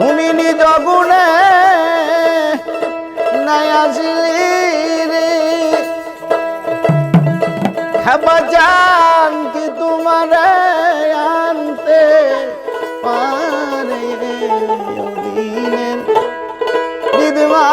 তুমি নিজ গুণে নায়াজিলি রে। হেবা জান কি তোমার আনতে পারে দিদমা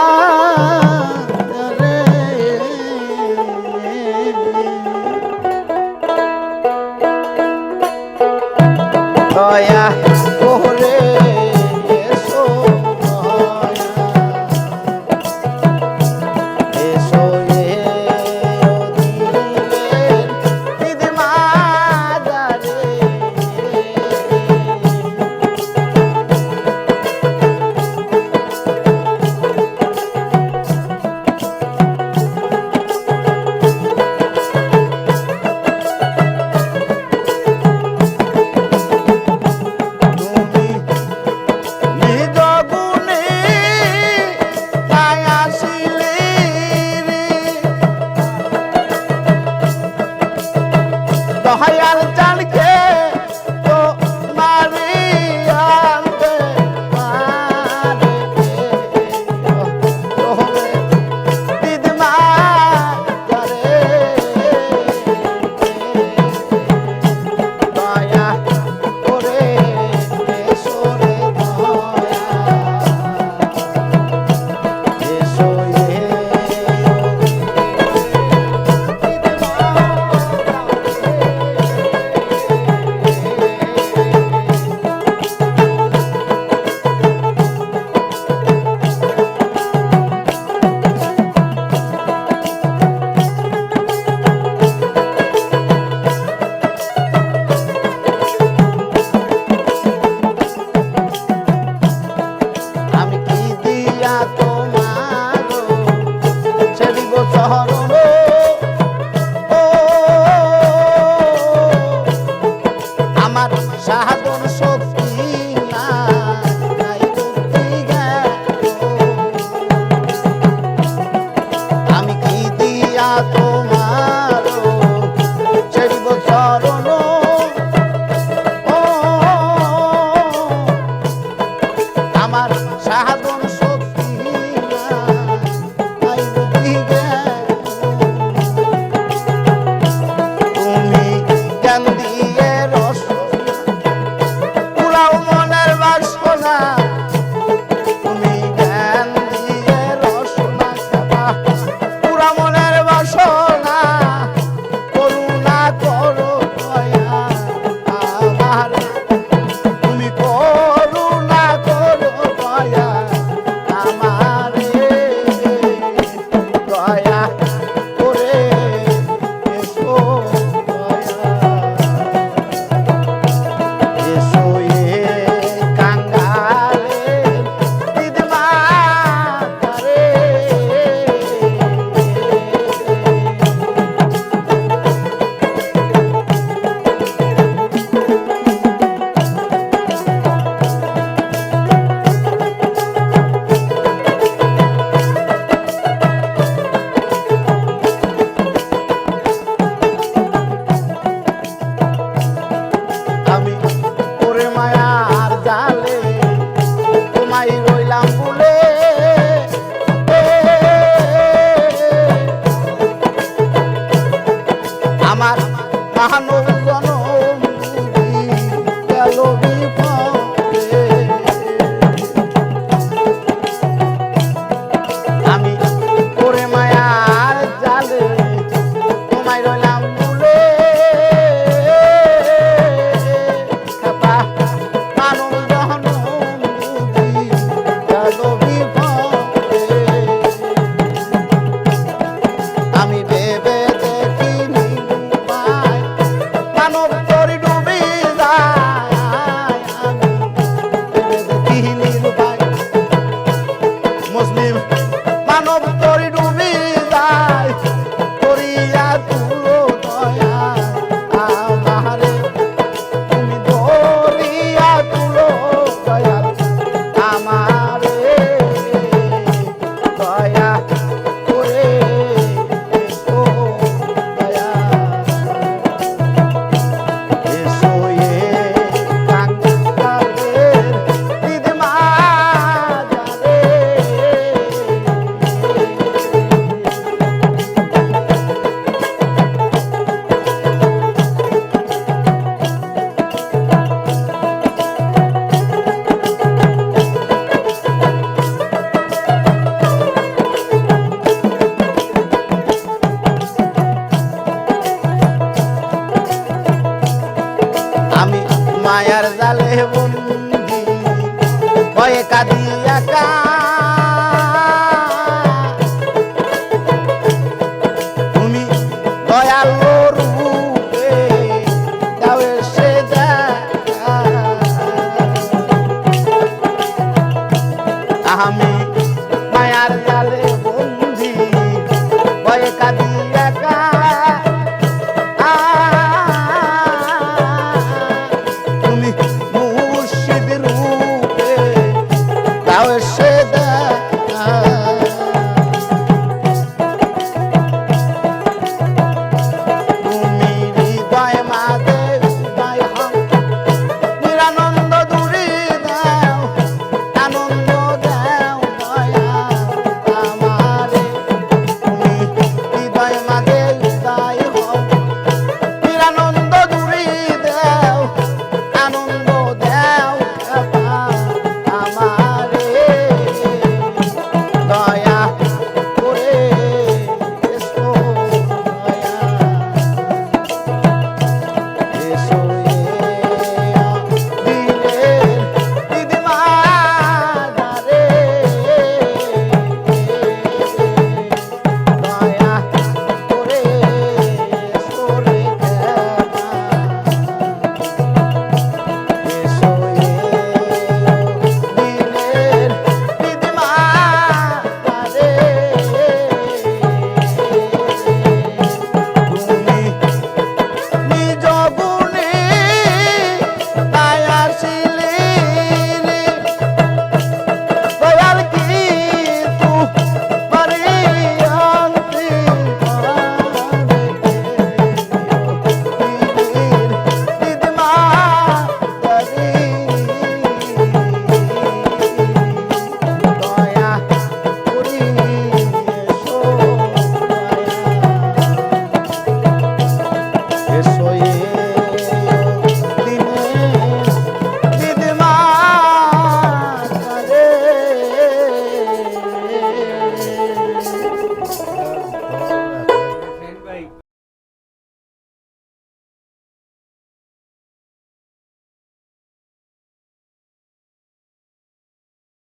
আমার সাহায্য Cairo. কাঁদি একা তুমি দয়ালো রূপে দাও এসে আমি Now it said